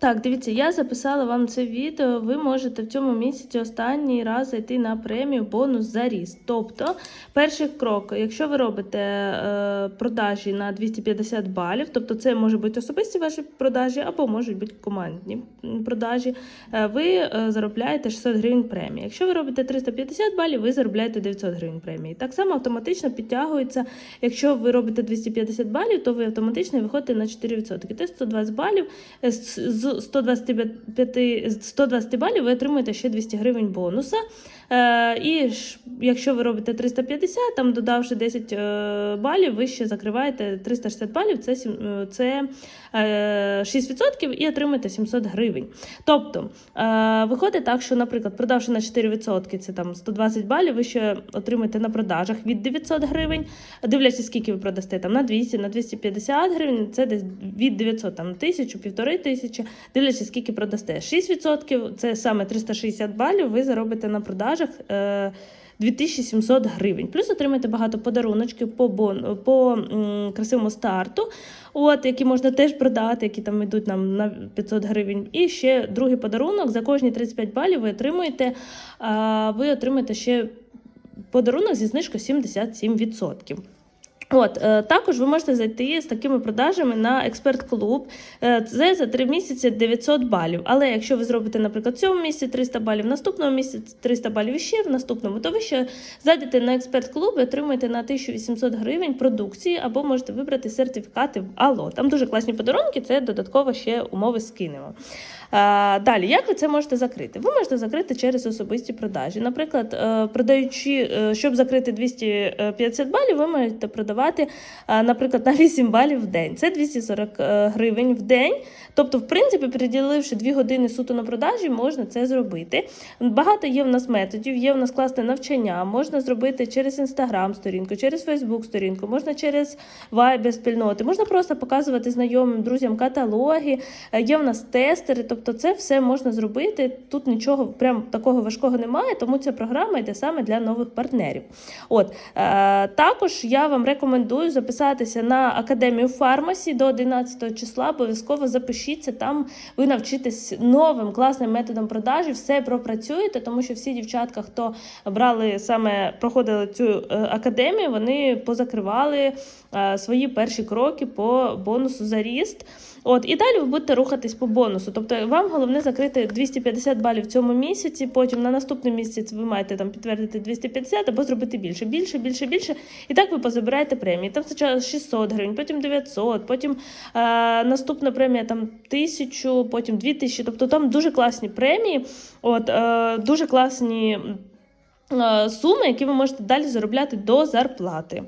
Так, дивіться, я записала вам це відео. Ви можете в цьому місяці останній раз зайти на премію бонус за ріст. Тобто, перший крок, якщо ви робите е, продажі на 250 балів, тобто це може бути особисті ваші продажі або можуть бути командні продажі, е, ви е, заробляєте 600 гривень премії. Якщо ви робите 350 балів, ви заробляєте 900 гривень премії. Так само автоматично підтягується. Якщо ви робите 250 балів, то ви автоматично виходите на 4%. Це 120 балів. Е, З з 125, з 120 балів ви отримуєте ще 200 гривень бонуса. Е, і якщо ви робите 350, там додавши 10 е, балів, ви ще закриваєте 360 балів, це, е, це е, 6% і отримуєте 700 гривень. Тобто, виходить так, що, наприклад, продавши на 4%, це там 120 балів, ви ще отримаєте на продажах від 900 гривень, дивлячись, скільки ви продасте, там на 200, на 250 гривень, це десь від 900, там 1000, півтори тисячі, дивлячись, скільки продасте. 6% це саме 360 балів, ви заробите на продажах. Е, 2700 гривень. Плюс отримаєте багато подаруночків по, бон, по красивому старту, от, які можна теж продати, які там йдуть нам на 500 гривень. І ще другий подарунок. За кожні 35 балів ви отримуєте, ви отримаєте ще подарунок зі знижкою 77%. От, е, також ви можете зайти з такими продажами на експерт-клуб. Е, це за 3 місяці 900 балів. Але якщо ви зробите, наприклад, в цьому місяці 300 балів, в наступному місяці 300 балів і ще в наступному, то ви ще зайдете на експерт-клуб і отримаєте на 1800 гривень продукції, або можете вибрати сертифікати в Алло. Там дуже класні подарунки, це додатково ще умови скинемо. Е, Далі, як ви це можете закрити? Ви можете закрити через особисті продажі. Наприклад, е, продаючи, е, щоб закрити 250 балів, ви можете продавати, наприклад, на 8 балів в день. Це 240 е, гривень в день. Тобто, в принципі, приділивши 2 години суто на продажі, можна це зробити. Багато є в нас методів, є в нас класне навчання, можна зробити через інстаграм сторінку, через Фейсбук сторінку, можна через Viber спільноти, можна просто показувати знайомим друзям каталоги, є в нас тестери, тобто це все можна зробити. Тут нічого прям такого важкого немає, тому ця програма йде саме для нових партнерів. От е, також я вам рекомендую записатися на академію фармасі до 11 числа. Обов'язково запишіться там. Ви навчитесь новим класним методом продажі, все пропрацюєте, тому що всі дівчатка, хто брали саме проходили цю е, академію, вони позакривали е, свої перші кроки по бонусу за ріст. От і далі ви будете рухатись по бонусу. Тобто вам головне закрити 250 балів в цьому місяці. Потім на наступний місяць ви маєте там підтвердити 250 або зробити більше, більше, більше, більше. І так ви позабираєте премії. Там спочатку 600 гривень, потім 900, потім е, наступна премія там 1000, потім 2000. Тобто там дуже класні премії, от е, дуже класні е, суми, які ви можете далі заробляти до зарплати.